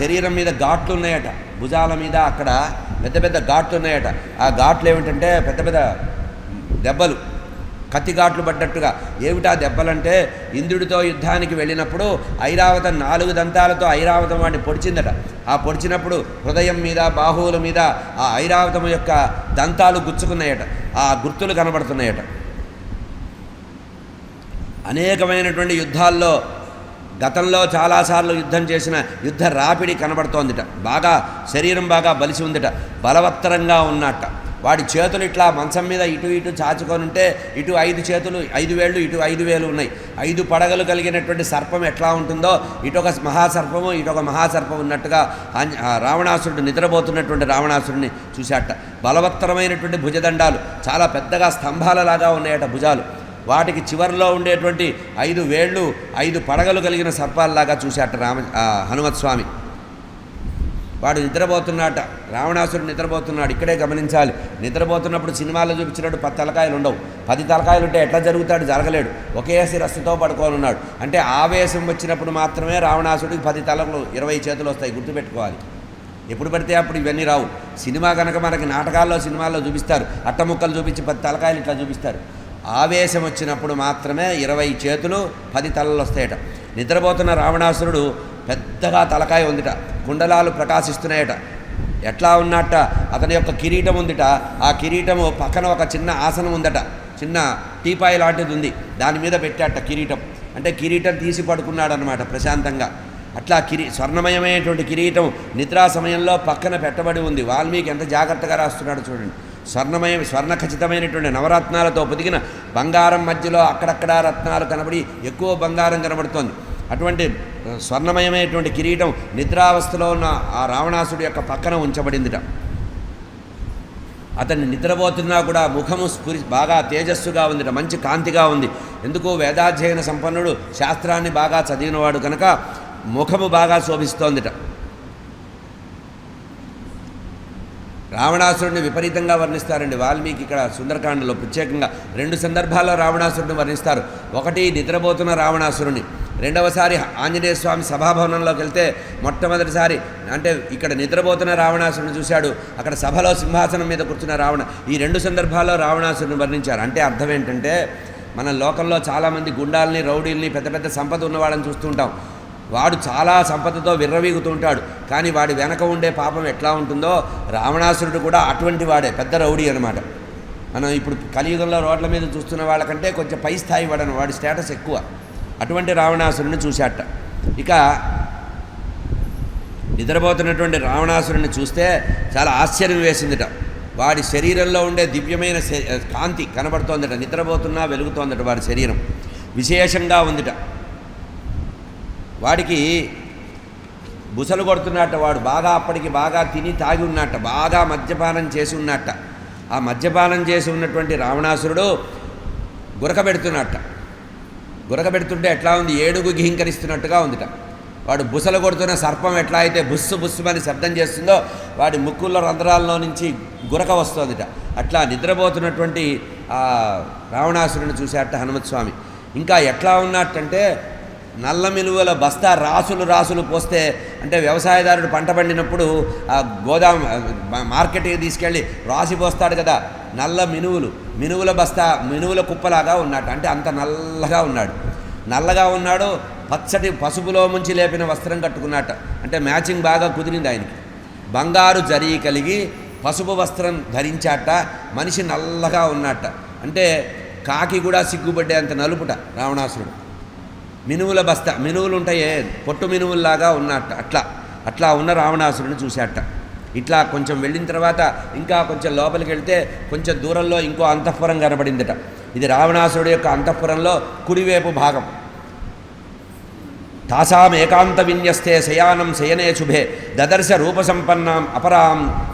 శరీరం మీద ఘాట్లు ఉన్నాయట. భుజాల మీద అక్కడ పెద్ద పెద్ద ఘాట్లు ఉన్నాయట. ఆ ఘాట్లు ఏమిటంటే పెద్ద పెద్ద దెబ్బలు. కత్తి ఘాట్లు పడ్డట్టుగా. ఏమిటా దెబ్బలంటే ఇంద్రుడితో యుద్ధానికి వెళ్ళినప్పుడు ఐరావతం నాలుగు దంతాలతో ఐరావతం వాడిని పొడిచిందట. ఆ పొడిచినప్పుడు హృదయం మీద బాహువుల మీద ఆ ఐరావతం యొక్క దంతాలు గుచ్చుకున్నాయట. ఆ గుర్తులు కనబడుతున్నాయట. అనేకమైనటువంటి యుద్ధాల్లో గతంలో చాలాసార్లు యుద్ధం చేసిన యుద్ధ రాపిడి కనబడుతోందిట. బాగా శరీరం బాగా బలిసి ఉందిట. బలవత్తరంగా ఉన్నట్ట. వాడి చేతులు ఇట్లా మంచం మీద ఇటు ఇటు చాచుకొని ఉంటే ఇటు ఐదు చేతులు ఐదు వేళ్ళు ఇటు ఐదు వేలు ఉన్నాయి. ఐదు పడగలు కలిగినటువంటి సర్పం ఎట్లా ఉంటుందో ఇటు ఒక మహాసర్పము ఇటు ఒక మహాసర్పం ఉన్నట్టుగా రావణాసురుడు నిద్రపోతున్నటువంటి రావణాసురుడిని చూశాట. బలవత్తరమైనటువంటి భుజదండాలు చాలా పెద్దగా స్తంభాలలాగా ఉన్నాయట భుజాలు. వాటికి చివరిలో ఉండేటువంటి ఐదు వేళ్ళు ఐదు పడగలు కలిగిన సర్పాల్లాగా చూశాట రామ హనుమత్స్వామి వాడు నిద్రపోతున్నాట రావణాసురుడు నిద్రపోతున్నాడు ఇక్కడే గమనించాలి. నిద్రపోతున్నప్పుడు సినిమాలో చూపించినట్టు పది తలకాయలు ఉండవు. పది తలకాయలు ఉంటే ఎట్లా జరుగుతాడు? జరగలేడు. ఒకే శిరస్సుతో పడుకోనున్నాడు. ఉన్నాడు అంటే ఆవేశం వచ్చినప్పుడు మాత్రమే రావణాసుడికి పది తలలు ఇరవై చేతులు వస్తాయి గుర్తుపెట్టుకోవాలి. ఎప్పుడు పడితే అప్పుడు ఇవన్నీ రావు. సినిమా కనుక మనకి నాటకాల్లో సినిమాల్లో చూపిస్తారు. అట్టముక్కలు చూపించి పది తలకాయలు ఇట్లా చూపిస్తారు. ఆవేశం వచ్చినప్పుడు మాత్రమే ఇరవై చేతులు పది తలలు వస్తాయట. నిద్రపోతున్న రావణాసురుడు పెద్దగా తలకాయ ఉందిట. కుండలాలు ప్రకాశిస్తున్నాయట. ఎట్లా ఉన్నట్ట అతని యొక్క కిరీటం ఉందిట. ఆ కిరీటము పక్కన ఒక చిన్న ఆసనం ఉందట. చిన్న టీపాయి లాంటిది ఉంది. దాని మీద పెట్టాట కిరీటం. అంటే కిరీటం తీసి పడుకున్నాడనమాట ప్రశాంతంగా. అట్లా కిరీ స్వర్ణమయమైనటువంటి కిరీటం నిద్రా సమయంలో పక్కన పెట్టబడి ఉంది. వాల్మీకి ఎంత జాగ్రత్తగా రాస్తున్నాడు చూడండి. స్వర్ణమయ స్వర్ణ ఖచ్చితమైనటువంటి నవరత్నాలతో పొదిగిన బంగారం మధ్యలో అక్కడక్కడ రత్నాలు కనబడి ఎక్కువ బంగారం కనబడుతోంది. అటువంటి స్వర్ణమయమైనటువంటి కిరీటం నిద్రావస్థలో ఉన్న ఆ రావణాసుడి యొక్క పక్కన ఉంచబడిందిట. అతన్ని నిద్రపోతున్నా కూడా ముఖము స్ఫురి బాగా తేజస్సుగా ఉందిట మంచి కాంతిగా ఉంది. ఎందుకు వేదాధ్యయన సంపన్నుడు శాస్త్రాన్ని బాగా చదివినవాడు కనుక ముఖము బాగా శోభిస్తోందిట. రావణాసురుడిని విపరీతంగా వర్ణిస్తారండి. వాల్మీకి ఇక్కడ సుందరకాండలో ప్రత్యేకంగా రెండు సందర్భాల్లో రావణాసురుడిని వర్ణిస్తారు. ఒకటి నిద్రపోతున్న రావణాసురుని రెండవసారి ఆంజనేయ స్వామి సభాభవనంలోకి వెళ్తే మొట్టమొదటిసారి అంటే ఇక్కడ నిద్రపోతున్న రావణాసురుని చూశాడు. అక్కడ సభలో సింహాసనం మీద కూర్చున్న రావణ ఈ రెండు సందర్భాల్లో రావణాసురుని వర్ణించారు. అంటే అర్థం ఏంటంటే మన లోకంలో చాలామంది గుండాల్ని రౌడీల్ని పెద్ద పెద్ద సంపద ఉన్న వాళ్ళని చూస్తుంటాం వాడు చాలా సంపదతో విర్రవీగుతుంటాడు. కానీ వాడి వెనక ఉండే పాపం ఎట్లా ఉంటుందో రావణాసురుడు కూడా అటువంటి వాడే పెద్ద రౌడీ అనమాట మనం ఇప్పుడు కలియుగంలో రోడ్ల మీద చూస్తున్న వాళ్ళకంటే కొంచెం పై స్థాయి వాడను వాడి స్టేటస్ ఎక్కువ. అటువంటి రావణాసురుడిని చూశాట. ఇక నిద్రపోతున్నటువంటి రావణాసురుడిని చూస్తే చాలా ఆశ్చర్యం వేసిందిట. వాడి శరీరంలో ఉండే దివ్యమైన శ- కాంతి కనబడుతోందట నిద్రపోతున్నా వెలుగుతోందట వాడి శరీరం. విశేషంగా ఉందిట. వాడికి బుసలు కొడుతున్నట్ట వాడు బాగా అప్పటికి బాగా తిని తాగి ఉన్నట్ట బాగా మద్యపానం చేసి ఉన్నట్ట. ఆ మద్యపానం చేసి ఉన్నటువంటి రావణాసురుడు గురకబెడుతున్నట్ట గురకబెడుతుంటే ఎట్లా ఉంది? ఏడుగు ఘీంకరిస్తున్నట్టుగా ఉందిట. వాడు బుసలు కొడుతున్న సర్పం ఎట్లా అయితే బుస్సు బుస్సుమని శబ్దం చేస్తుందో వాడి ముక్కుల్లో రంధ్రాల్లో నుంచి గురక వస్తోందిట. అట్లా నిద్రపోతున్నటువంటి ఆ రావణాసురుని చూసేట హనుమత్ స్వామి ఇంకా ఎట్లా ఉన్నట్టంటే నల్ల మిలువల బస్తా రాసులు రాసులు పోస్తే అంటే వ్యవసాయదారుడు పంట పండినప్పుడు ఆ గోదాం మార్కెట్కి తీసుకెళ్ళి రాసి పోస్తాడు కదా. నల్ల మినువులు మినువుల బస్తా మినువుల కుప్పలాగా ఉన్నాడు. అంటే అంత నల్లగా ఉన్నాడు. నల్లగా ఉన్నాడు పచ్చటి పసుపులో ముంచి లేపిన వస్త్రం కట్టుకున్నట్ట అంటే మ్యాచింగ్ బాగా కుదిరింది ఆయనకి. బంగారు జరీ కలిగి పసుపు వస్త్రం ధరించాట. మనిషి నల్లగా ఉన్నట్ట అంటే కాకి కూడా సిగ్గుపడ్డే అంత నలుపుట రావణాసురుడు. మినువుల బస్తా మినువులు ఉంటాయే పొట్టు మినువుల్లాగా ఉన్నట్ట అట్లా అట్లా ఉన్న రావణాసురుని చూశాట. ఇట్లా కొంచెం వెళ్ళిన తర్వాత ఇంకా కొంచెం లోపలికి వెళ్తే కొంచెం దూరంలో ఇంకో అంతఃపురం కనబడిందట. ఇది రావణాసురుడు యొక్క అంతఃపురంలో కుడివైపు భాగం. తాసాం ఏకాంత విన్యస్తే శయానం శయనే శుభే దదర్శ రూపసంపన్నాం అపరాం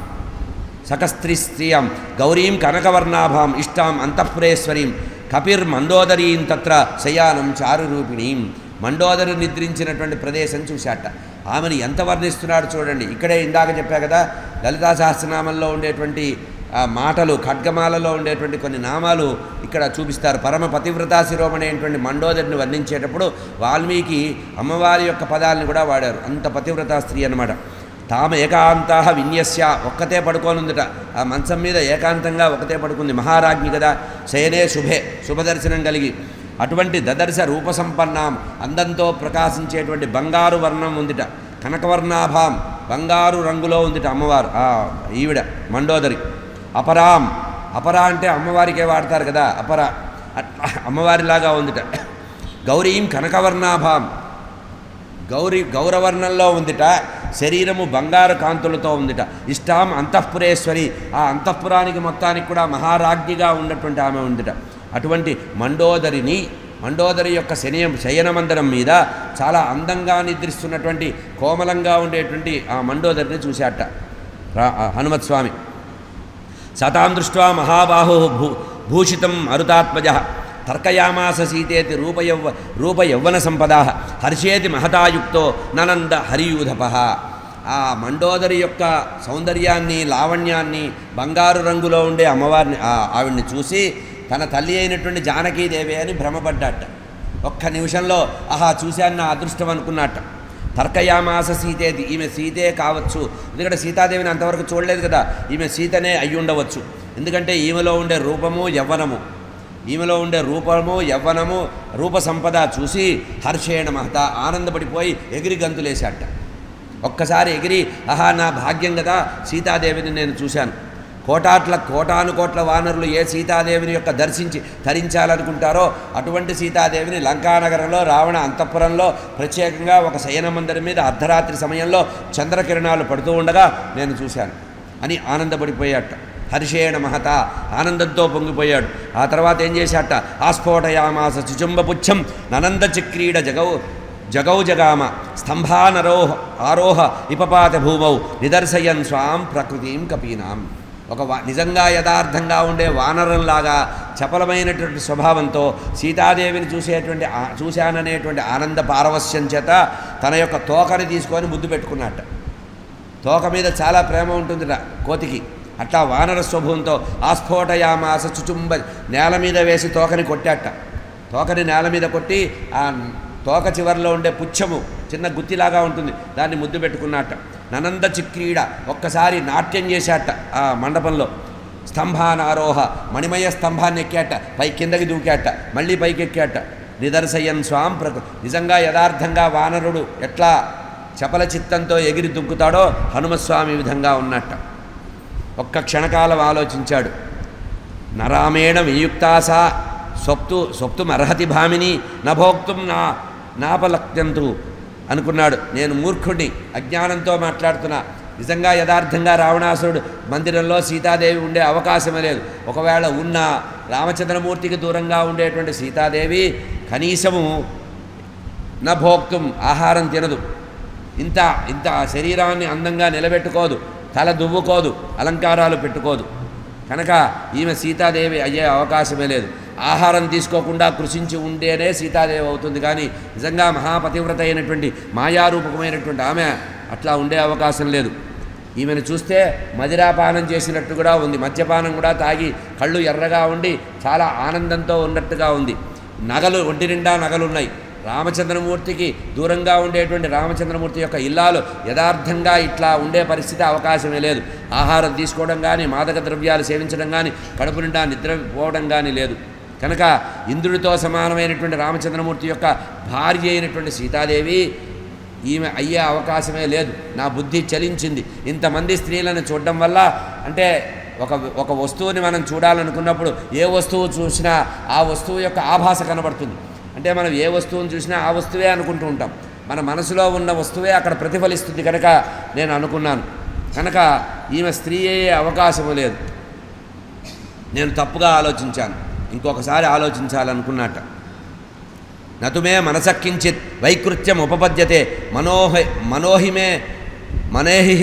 సకస్త్రీస్త్రియం గౌరీం కనకవర్ణాభాం ఇష్టాం అంతఃపురేశ్వరీం కపిర్ మండోదరీం తత్ర శయానం చారురూపిణీం. మండోదరు నిద్రించినటువంటి ప్రదేశం చూశాట. ఆమెను ఎంత వర్ణిస్తున్నాడు చూడండి. ఇక్కడే ఇందాక చెప్పా కదా లలితా సహస్రనామంలో ఉండేటువంటి మాటలు ఖడ్గమాలలో ఉండేటువంటి కొన్ని నామాలు ఇక్కడ చూపిస్తారు. పరమ పతివ్రతా శిరోమణి మండోదరిని వర్ణించేటప్పుడు వాల్మీకి అమ్మవారి యొక్క పదాలను కూడా వాడారు. అంత పతివ్రతా స్త్రీ అన్నమాట. తామ ఏకాంతా విన్యస్య ఒక్కతే పడుకోనుందట. ఆ మంచం మీద ఏకాంతంగా ఒకతే పడుకుంది మహారాజ్ఞి కదా. శయనే శుభే శుభదర్శనం కలిగి. అటువంటి దదర్శ రూపసంపన్నాం. అందంతో ప్రకాశించేటువంటి బంగారు వర్ణం ఉందిట. కనకవర్ణాభాం బంగారు రంగులో ఉందిట అమ్మవారు. ఈవిడ మండోదరి. అపరాం అపరా అంటే అమ్మవారికే వాడతారు కదా అపర. అట్లా అమ్మవారిలాగా ఉందిట. గౌరీం కనకవర్ణాభాం. గౌరీ గౌరవర్ణంలో ఉందిట. శరీరము బంగారు కాంతులతో ఉందిట. ఇష్టాం అంతఃపురేశ్వరి. ఆ అంతఃపురానికి మొత్తానికి కూడా మహారాజ్ఞిగా ఉన్నటువంటి ఆమె ఉందిట. అటువంటి మండోదరిని మండోదరి యొక్క శనియం శయనమందరం మీద చాలా అందంగా నిద్రిస్తున్నటువంటి కోమలంగా ఉండేటువంటి ఆ మండోదరిని చూశాట. హనుమత్స్వామి హనుమత్ స్వామి సతాం దృష్ట్వా మహాబాహు భూ భూషితం అరుతాత్మజ. తర్కయామాస సీతేతి రూపయౌవ రూపయౌవన సంపద. హర్షేతి మహతాయుక్తో ననంద హరియూధప. ఆ మండోదరి యొక్క సౌందర్యాన్ని లావణ్యాన్ని బంగారు రంగులో ఉండే అమ్మవారిని ఆవిడ్ని చూసి తన తల్లి అయినటువంటి జానకీదేవి అని భ్రమపడ్డాట. ఒక్క నిమిషంలో ఆహా చూశాను నా అదృష్టం అనుకున్నట్ట తర్కయామాస సీతేది ఈమె సీతే కావచ్చు. ఎందుకంటే సీతాదేవిని అంతవరకు చూడలేదు కదా. ఈమె సీతనే అయి ఉండవచ్చు ఎందుకంటే ఈమెలో ఉండే రూపము యవ్వనము. ఈమెలో ఉండే రూపము యవ్వనము రూప సంపద చూసి హర్షేణ మహత ఆనందపడిపోయి ఎగిరి గంతులేశాట. ఒక్కసారి ఎగిరి ఆహా నా భాగ్యం కదా సీతాదేవిని నేను చూశాను. కోటాట్ల కోటాను కోట్ల వానరులు ఏ సీతాదేవిని యొక్క దర్శించి తరించాలనుకుంటారో అటువంటి సీతాదేవిని లంకానగరంలో రావణ అంతఃపురంలో ప్రత్యేకంగా ఒక శయన మందిరం మీద అర్ధరాత్రి సమయంలో చంద్రకిరణాలు పడుతూ ఉండగా నేను చూశాను. అని ఆనందపడిపోయాట. హర్షేణ మహత ఆనందంతో పొంగిపోయాడు. ఆ తర్వాత ఏం చేశాట? ఆస్ఫోటయామాస చుచుంబపుచ్చం ననంద చక్రీడ జగౌ జగౌ జగామ స్తంభానరోహ ఆరోహ ఇపపాత భూమౌ నిదర్శయన్ స్వాం ప్రకృతిం కపీనాం. ఒక నిజంగా యథార్థంగా ఉండే వానరంలాగా చపలమైనటువంటి స్వభావంతో సీతాదేవిని చూసేటువంటి చూశాననేటువంటి ఆనంద పారవస్యం చేత తన యొక్క తోకని తీసుకొని ముద్దు పెట్టుకున్నట్ట. తోక మీద చాలా ప్రేమ ఉంటుందిట కోతికి. అట్లా వానర స్వభావంతో ఆస్ఫోటయామాస చుచుంబ నేల మీద వేసి తోకని కొట్టాట. తోకని నేల మీద కొట్టి ఆ తోక చివరిలో ఉండే పుచ్చము చిన్న గుత్తిలాగా ఉంటుంది. దాన్ని ముద్దు పెట్టుకున్నట్ట ననంద చిక్రీడ ఒక్కసారి నాట్యం చేశాట ఆ మండపంలో. స్తంభానారోహ మణిమయ స్తంభాన్ని ఎక్కాట. పై కిందకి దూకాట. మళ్ళీ పైకి ఎక్కాట నిదర్శయన్ స్వాం ప్రకృ నిజంగా యథార్థంగా వానరుడు ఎట్లా చపల చిత్తంతో ఎగిరి దుక్కుతాడో హనుమస్వామి విధంగా ఉన్నట్ట. ఒక్క క్షణకాలం ఆలోచించాడు. నరామేణ వియుక్తాసా సొప్తు సొప్తుమర్హతి భామిని నభోక్తుం నా నాపలక్యంతు అనుకున్నాడు. నేను మూర్ఖుడిని అజ్ఞానంతో మాట్లాడుతున్నా. నిజంగా యథార్థంగా రావణాసురుడు మందిరంలో సీతాదేవి ఉండే అవకాశమే లేదు. ఒకవేళ ఉన్న రామచంద్రమూర్తికి దూరంగా ఉండేటువంటి సీతాదేవి కనీసము నభోక్తం ఆహారం తినదు. ఇంత ఇంత శరీరాన్ని అందంగా నిలబెట్టుకోదు. తల దువ్వుకోదు. అలంకారాలు పెట్టుకోదు. కనుక ఈమె సీతాదేవి అయ్యే అవకాశమే లేదు. ఆహారం తీసుకోకుండా కృషించి ఉండేనే సీతాదేవి అవుతుంది. కానీ నిజంగా మహాపతివ్రత అయినటువంటి మాయారూపకమైనటువంటి ఆమె అట్లా ఉండే అవకాశం లేదు. ఈమెను చూస్తే మదిరాపానం చేసినట్టు కూడా ఉంది. మద్యపానం కూడా తాగి కళ్ళు ఎర్రగా ఉండి చాలా ఆనందంతో ఉన్నట్టుగా ఉంది. నగలు ఒంటి నిండా నగలున్నాయి. రామచంద్రమూర్తికి దూరంగా ఉండేటువంటి రామచంద్రమూర్తి యొక్క ఇల్లాలు యథార్థంగా ఇట్లా ఉండే పరిస్థితి అవకాశమే లేదు. ఆహారం తీసుకోవడం కానీ మాదక ద్రవ్యాలు సేవించడం కానీ కడుపు నిండా నిద్రపోవడం కానీ లేదు. కనుక ఇంద్రుడితో సమానమైనటువంటి రామచంద్రమూర్తి యొక్క భార్య అయినటువంటి సీతాదేవి ఈమె అయ్యే అవకాశమే లేదు. నా బుద్ధి చలించింది. ఇంతమంది స్త్రీలను చూడడం వల్ల అంటే ఒక ఒక వస్తువుని మనం చూడాలనుకున్నప్పుడు ఏ వస్తువు చూసినా ఆ వస్తువు యొక్క ఆభాస కనబడుతుంది. అంటే మనం ఏ వస్తువుని చూసినా ఆ వస్తువే అనుకుంటూ ఉంటాం. మన మనసులో ఉన్న వస్తువే అక్కడ ప్రతిఫలిస్తుంది కనుక నేను అనుకున్నాను. కనుక ఈమె స్త్రీ అయ్యే అవకాశము లేదు. నేను తప్పుగా ఆలోచించాను. ఇంకొకసారి ఆలోచించాలనుకున్నట్ట. నతుమే మనసక్కించిత్ వైకృత్యం ఉపపద్యతే మనోహ మనోహిమే మనేహి